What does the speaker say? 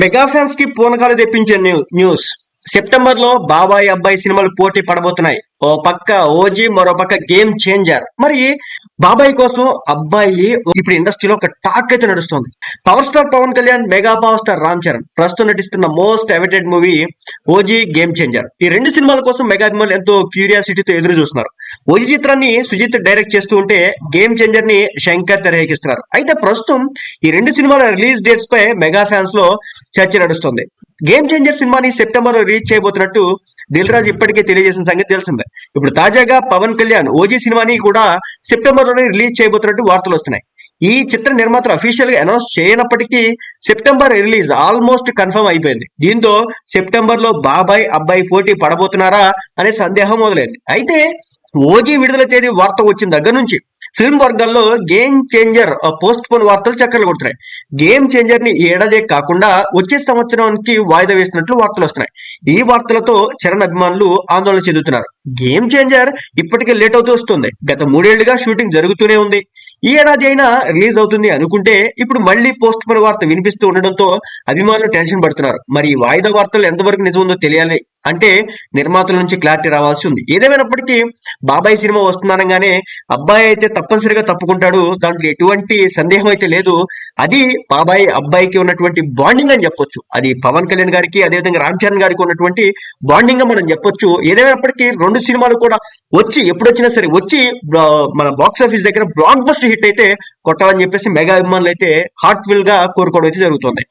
Mega ఫ్యాన్స్కి పూనకాలు తెప్పించే new- news. సెప్టెంబర్లో బాబాయ్ అబ్బాయి సినిమాలు పోటీ పడబోతున్నాయి. ఓ పక్క ఓజీ మరో పక్క గేమ్ చేంజర్. మరి బాబాయ్ కోసం అబ్బాయి ఇప్పుడు ఇండస్ట్రీలో ఒక టాక్ అయితే నడుస్తుంది. Power star Pawan Kalyan mega power star Ram Charan ప్రస్తుతం నటిస్తున్న most awaited movie OG game changer. ఈ రెండు సినిమాల కోసం మెగా అభిమానులు ఎంతో క్యూరియాసిటీతో ఎదురు చూస్తున్నారు. ఓజీ చిత్రాన్ని సుజిత్ డైరెక్ట్ చేస్తూ ఉంటే గేమ్ చేంజర్ని శంకర్ తెరకెక్కిస్తున్నారు అయితే ప్రస్తుతం ఈ రెండు సినిమాల రిలీజ్ డేట్స్ పై మెగా ఫ్యాన్స్లో చర్చ నడుస్తుంది. గేమ్ చేంజర్ సినిమాని సెప్టెంబర్లో రిలీజ్ చేయబోతున్నట్టు దిల్ రాజు ఇప్పటికే తెలియజేసిన సంగతి తెలిసిందే. ఇప్పుడు తాజాగా పవన్ కళ్యాణ్ ఓజీ సినిమాని కూడా సెప్టెంబర్లోనే రిలీజ్ చేయబోతున్నట్టు వార్తలు వస్తున్నాయి. ఈ చిత్ర నిర్మాత అఫీషియల్గా అనౌన్స్ చేయనప్పటికీ సెప్టెంబర్ రిలీజ్ ఆల్మోస్ట్ కన్ఫర్మ్ అయిపోయింది. దీంతో సెప్టెంబర్లో బాబాయ్ అబ్బాయి పోటీ పడబోతున్నారా అనే సందేహం మొదలైంది. అయితే ఓజీ విడుదల తేదీ వార్త వచ్చిన దగ్గర నుంచి ఫిల్మ్ వర్గాల్లో గేమ్ చేంజర్ పోస్ట్ పోన్ వార్తలు చక్కర్లు కొడుతున్నాయి. గేమ్ చేంజర్ని ఏడాది ఏడాదే కాకుండా వచ్చే సంవత్సరానికి వాయిదా వేసినట్లు వార్తలు వస్తున్నాయి. ఈ వార్తలతో చరణ్ అభిమానులు ఆందోళన చెందుతున్నారు. గేమ్ చేంజర్ ఇప్పటికే లేట్ అవుతూ వస్తుంది. గత మూడేళ్ళుగా షూటింగ్ జరుగుతూనే ఉంది. ఈ ఏడాది అయినా రిలీజ్ అవుతుంది అనుకుంటే ఇప్పుడు మళ్ళీ పోస్ట్ పోన్ వార్త వినిపిస్తూ ఉండడంతో అభిమానులు టెన్షన్ పడుతున్నారు. మరి ఈ వాయిదా వార్తలు ఎంతవరకు నిజం ఉందో తెలియాలి అంటే నిర్మాతల నుంచి క్లారిటీ రావాల్సి ఉంది. ఏదేమైనప్పటికీ బాబాయ్ సినిమా వస్తుందనగానే అబ్బాయి అయితే తప్పనిసరిగా తప్పుకుంటాడు. దాంట్లో ఎటువంటి సందేహం అయితే లేదు. అది బాబాయ్ అబ్బాయికి ఉన్నటువంటి బాండింగ్ అని చెప్పొచ్చు. అది పవన్ కళ్యాణ్ గారికి అదేవిధంగా రామ్ చరణ్ గారికి ఉన్నటువంటి బాండింగ్ మనం చెప్పొచ్చు. ఏదేమైనప్పటికీ రెండు సినిమాలు కూడా వచ్చి ఎప్పుడొచ్చినా సరే వచ్చి మన బాక్స్ ఆఫీస్ దగ్గర బ్లాక్ బస్ట్ హిట్ అయితే కొట్టాలని చెప్పేసి మెగా అభిమానులు అయితే హార్ట్ఫుల్గా కోరుకోవడం అయితే జరుగుతుంది.